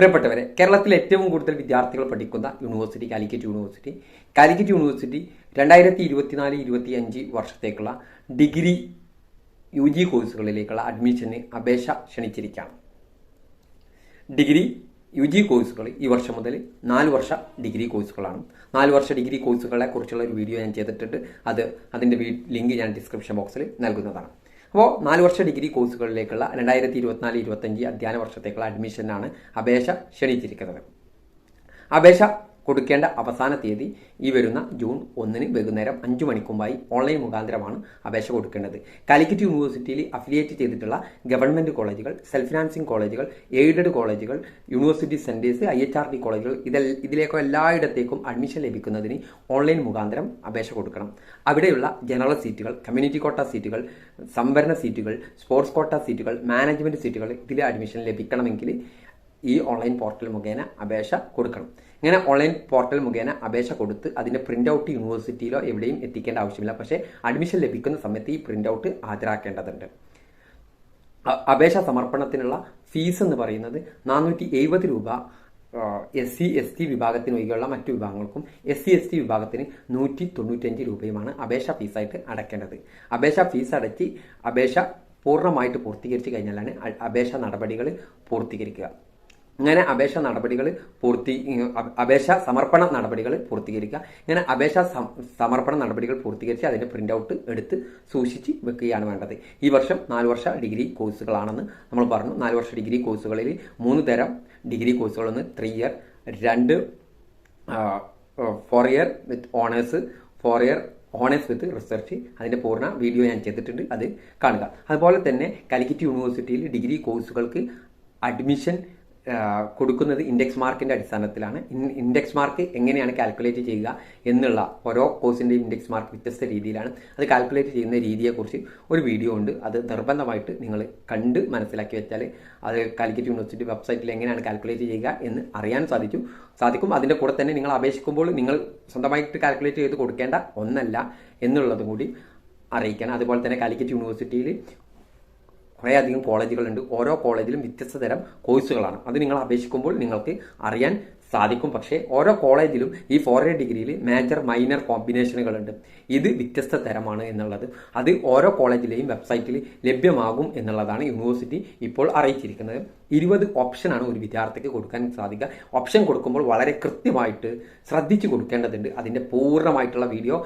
പ്രിയപ്പെട്ടവരെ കേരളത്തിൽ ഏറ്റവും കൂടുതൽ വിദ്യാർത്ഥികൾ പഠിക്കുന്ന university Calicut university Calicut university രണ്ടായിരത്തി ഇരുപത്തിനാല് ഇരുപത്തി അഞ്ച് വർഷത്തേക്കുള്ള ഡിഗ്രി യു ജി കോഴ്സുകളിലേക്കുള്ള അഡ്മിഷന് അപേക്ഷ ക്ഷണിച്ചിരിക്കുകയാണ്. ഡിഗ്രി യു ജി കോഴ്സുകൾ ഈ വർഷം മുതൽ നാല് വർഷ ഡിഗ്രി കോഴ്സുകളാണ്. നാല് വർഷ ഡിഗ്രി കോഴ്സുകളെ കുറിച്ചുള്ള ഒരു വീഡിയോ ഞാൻ ചെയ്തിട്ടുണ്ട്. അത് അതിന്റെ ലിങ്ക് ഞാൻ ഡിസ്ക്രിപ്ഷൻ ബോക്സിൽ നൽകുന്നതാണ്. അപ്പോൾ നാല് വർഷ ഡിഗ്രി കോഴ്സുകളിലേക്കുള്ള രണ്ടായിരത്തി ഇരുപത്തിനാല് ഇരുപത്തഞ്ച് അധ്യയന വർഷത്തേക്കുള്ള അഡ്മിഷനാണ് അപേക്ഷ ക്ഷണിച്ചിരിക്കുന്നത്. അപേക്ഷ കൊടുക്കേണ്ട അവസാന തീയതി ഈ വരുന്ന ജൂൺ ഒന്നിന് വൈകുന്നേരം അഞ്ചു മണിക്കുമ്പായി ഓൺലൈൻ മുഖാന്തരമാണ് അപേക്ഷ കൊടുക്കേണ്ടത്. കാലിക്കറ്റ് യൂണിവേഴ്സിറ്റിയിൽ അഫിലിയേറ്റ് ചെയ്തിട്ടുള്ള ഗവൺമെന്റ് കോളേജുകൾ സെൽഫ് ഫിനാൻസിങ് കോളേജുകൾ എയ്ഡഡ് കോളേജുകൾ university centres I H R D കോളേജുകൾ ഇതിൽ ഇതിലേക്കോ എല്ലായിടത്തേക്കും അഡ്മിഷൻ ലഭിക്കുന്നതിന് ഓൺലൈൻ മുഖാന്തരം അപേക്ഷ കൊടുക്കണം. അവിടെയുള്ള ജനറൽ സീറ്റുകൾ കമ്മ്യൂണിറ്റി കോട്ട സീറ്റുകൾ സംവരണ സീറ്റുകൾ സ്പോർട്സ് കോട്ട സീറ്റുകൾ മാനേജ്മെന്റ് സീറ്റുകൾ ഇതിലെ അഡ്മിഷൻ ലഭിക്കണമെങ്കിൽ ഈ ഓൺലൈൻ പോർട്ടൽ മുഖേന അപേക്ഷ കൊടുക്കണം. ഇങ്ങനെ ഓൺലൈൻ പോർട്ടൽ മുഖേന അപേക്ഷ കൊടുത്ത് അതിന്റെ പ്രിന്റ് ഔട്ട് യൂണിവേഴ്സിറ്റിയിലോ എവിടെയും എത്തിക്കേണ്ട ആവശ്യമില്ല. പക്ഷേ അഡ്മിഷൻ ലഭിക്കുന്ന സമയത്ത് ഈ പ്രിന്റ് ഔട്ട് ഹാജരാക്കേണ്ടതുണ്ട് അപേക്ഷ സമർപ്പണത്തിനുള്ള ഫീസ് എന്ന് പറയുന്നത് നാനൂറ്റി എഴുപത് രൂപ എസ് സി എസ് ടി വിഭാഗത്തിന് ഒഴികെയുള്ള മറ്റു വിഭാഗങ്ങൾക്കും എസ് സി എസ് ടി വിഭാഗത്തിന് നൂറ്റി തൊണ്ണൂറ്റഞ്ച് രൂപയുമാണ് അപേക്ഷ ഫീസായിട്ട് അടയ്ക്കേണ്ടത് അപേക്ഷ ഫീസ് അടച്ച് അപേക്ഷ പൂർണമായിട്ട് പൂർത്തീകരിച്ച് കഴിഞ്ഞാലാണ് അപേക്ഷ നടപടികൾ പൂർത്തീകരിക്കുക. ഇങ്ങനെ അപേക്ഷ നടപടികൾ പൂർത്തി അപേക്ഷ സമർപ്പണ നടപടികൾ പൂർത്തീകരിക്കുക. ഇങ്ങനെ അപേക്ഷ സമർപ്പണ നടപടികൾ പൂർത്തീകരിച്ച് അതിന്റെ പ്രിന്റ് ഔട്ട് എടുത്ത് സൂക്ഷിച്ച് വെക്കുകയാണ് വേണ്ടത്. ഈ വർഷം നാല് വർഷ ഡിഗ്രി കോഴ്സുകളാണെന്ന് നമ്മൾ പറഞ്ഞു. നാല് വർഷ ഡിഗ്രി കോഴ്സുകളിൽ മൂന്ന് തരം ഡിഗ്രി കോഴ്സുകളൊന്ന് ത്രീ ഇയർ രണ്ട് four year with honours four year honours with research അതിന്റെ പൂർണ വീഡിയോ ഞാൻ ചെയ്തിട്ടുണ്ട്. അത് കാണുക. അതുപോലെ തന്നെ കാലിക്കറ്റ് യൂണിവേഴ്സിറ്റിയിൽ ഡിഗ്രി കോഴ്സുകൾക്ക് അഡ്മിഷൻ കൊടുക്കുന്നത് ഇൻഡെക്സ് മാർക്കിന്റെ അടിസ്ഥാനത്തിലാണ്. ഇൻ- ഇൻഡെക്സ് മാർക്ക് എങ്ങനെയാണ് കാൽക്കുലേറ്റ് ചെയ്യുക എന്നുള്ള ഓരോ കോഴ്സിന്റെ ഇൻഡെക്സ് മാർക്ക് വ്യത്യസ്ത രീതിയിലാണ്. അത് കാൽക്കുലേറ്റ് ചെയ്യുന്ന രീതിയെക്കുറിച്ച് ഒരു വീഡിയോ ഉണ്ട്. അത് നിർബന്ധമായിട്ട് നിങ്ങൾ കണ്ട് മനസ്സിലാക്കി വെച്ചാൽ അത് കാലിക്കറ്റ് യൂണിവേഴ്സിറ്റി വെബ്സൈറ്റിൽ എങ്ങനെയാണ് കാൽക്കുലേറ്റ് ചെയ്യുക എന്ന് അറിയാൻ സാധിക്കും. സാധിക്കും. അതിന്റെ കൂടെ തന്നെ നിങ്ങൾ അപേക്ഷിക്കുമ്പോൾ നിങ്ങൾ സ്വന്തമായിട്ട് കാൽക്കുലേറ്റ് ചെയ്ത് കൊടുക്കേണ്ട ഒന്നല്ല എന്നുള്ളതും കൂടി അറിയിക്കണം. അതുപോലെ തന്നെ കാലിക്കറ്റ് യൂണിവേഴ്സിറ്റിയിൽ കുറേയധികം കോളേജുകളുണ്ട്. ഓരോ കോളേജിലും വ്യത്യസ്ത തരം കോഴ്സുകളാണ്. അത് നിങ്ങൾ അപേക്ഷിക്കുമ്പോൾ നിങ്ങൾക്ക് അറിയാൻ സാധിക്കും. പക്ഷേ ഓരോ കോളേജിലും ഈ ഫോർ ഇയർ ഡിഗ്രിയിൽ മേജർ മൈനർ കോമ്പിനേഷനുകളുണ്ട് ഇത് വ്യത്യസ്ത തരമാണ് എന്നുള്ളത്. അത് ഓരോ കോളേജിലെയും വെബ്സൈറ്റിൽ ലഭ്യമാകും എന്നുള്ളതാണ് യൂണിവേഴ്സിറ്റി ഇപ്പോൾ അറിയിച്ചിരിക്കുന്നത്. ഇരുപത് ഓപ്ഷനാണ് ഒരു വിദ്യാർത്ഥിക്ക് കൊടുക്കാൻ സാധിക്കുക. ഓപ്ഷൻ കൊടുക്കുമ്പോൾ വളരെ കൃത്യമായിട്ട് ശ്രദ്ധിച്ചു കൊടുക്കേണ്ടതുണ്ട്. അതിന്റെ പൂർണമായിട്ടുള്ള വീഡിയോ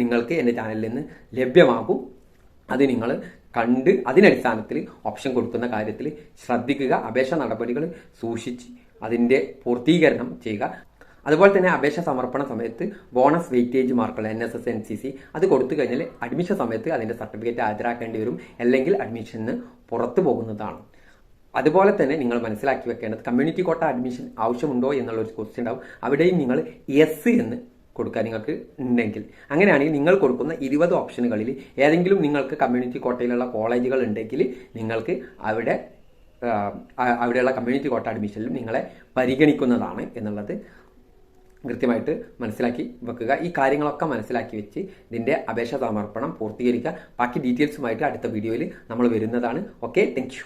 നിങ്ങൾക്ക് എന്റെ ചാനലിൽ നിന്ന് ലഭ്യമാകും. അത് നിങ്ങൾ കണ്ട് അതിനടിസ്ഥാനത്തിൽ ഓപ്ഷൻ കൊടുക്കുന്ന കാര്യത്തിൽ ശ്രദ്ധിക്കുക അപേക്ഷ നടപടികൾ സൂക്ഷിച്ച് അതിന്റെ പൂർത്തീകരണം ചെയ്യുക. അതുപോലെ തന്നെ അപേക്ഷ സമർപ്പണ സമയത്ത് ബോണസ് വെയിറ്റേജ് മാർക്കുകൾ N S S N C C അത് കൊടുത്തു കഴിഞ്ഞാൽ അഡ്മിഷൻ സമയത്ത് അതിന്റെ സർട്ടിഫിക്കറ്റ് ഹാജരാക്കേണ്ടി വരും അല്ലെങ്കിൽ അഡ്മിഷന് പുറത്തു പോകുന്നതാണ്. അതുപോലെ തന്നെ നിങ്ങൾ മനസ്സിലാക്കി വെക്കേണ്ടത് കമ്മ്യൂണിറ്റി കോട്ട അഡ്മിഷൻ ആവശ്യമുണ്ടോ എന്നുള്ള ഒരു ക്വസ്റ്റ്യൻ ഉണ്ടാവും. അവിടെയും നിങ്ങൾ എസ് എന്ന് കൊടുക്കാൻ നിങ്ങൾക്ക് ഉണ്ടെങ്കിൽ. അങ്ങനെയാണെങ്കിൽ നിങ്ങൾ കൊടുക്കുന്ന ഇരുപത് ഓപ്ഷനുകളിൽ ഏതെങ്കിലും നിങ്ങൾക്ക് കമ്മ്യൂണിറ്റി കോട്ടയിലുള്ള കോളേജുകൾ ഉണ്ടെങ്കിൽ നിങ്ങൾക്ക് അവിടെ അവിടെയുള്ള കമ്മ്യൂണിറ്റി കോട്ട അഡ്മിഷനിലും നിങ്ങളെ പരിഗണിക്കുന്നതാണ് എന്നുള്ളത് കൃത്യമായിട്ട് മനസ്സിലാക്കി വെക്കുക. ഈ കാര്യങ്ങളൊക്കെ മനസ്സിലാക്കി വെച്ച് ഇതിന്റെ അപേക്ഷ സമർപ്പണം പൂർത്തീകരിക്കുക. ബാക്കി ഡീറ്റെയിൽസുമായിട്ട് അടുത്ത വീഡിയോയിൽ നമ്മൾ വരുന്നതാണ്. Okay thank